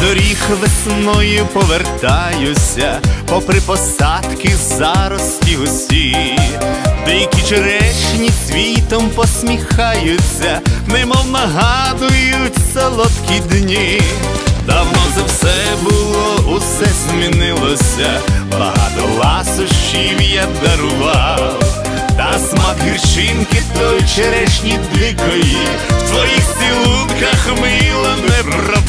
Доріг весною повертаюся, попри посадки зарості усі, дикі черешні світом посміхаються, немов нагадують солодкі дні. Давно за все було, усе змінилося, багато ласощів я дарував, та смак гірчинки той черешні дикої,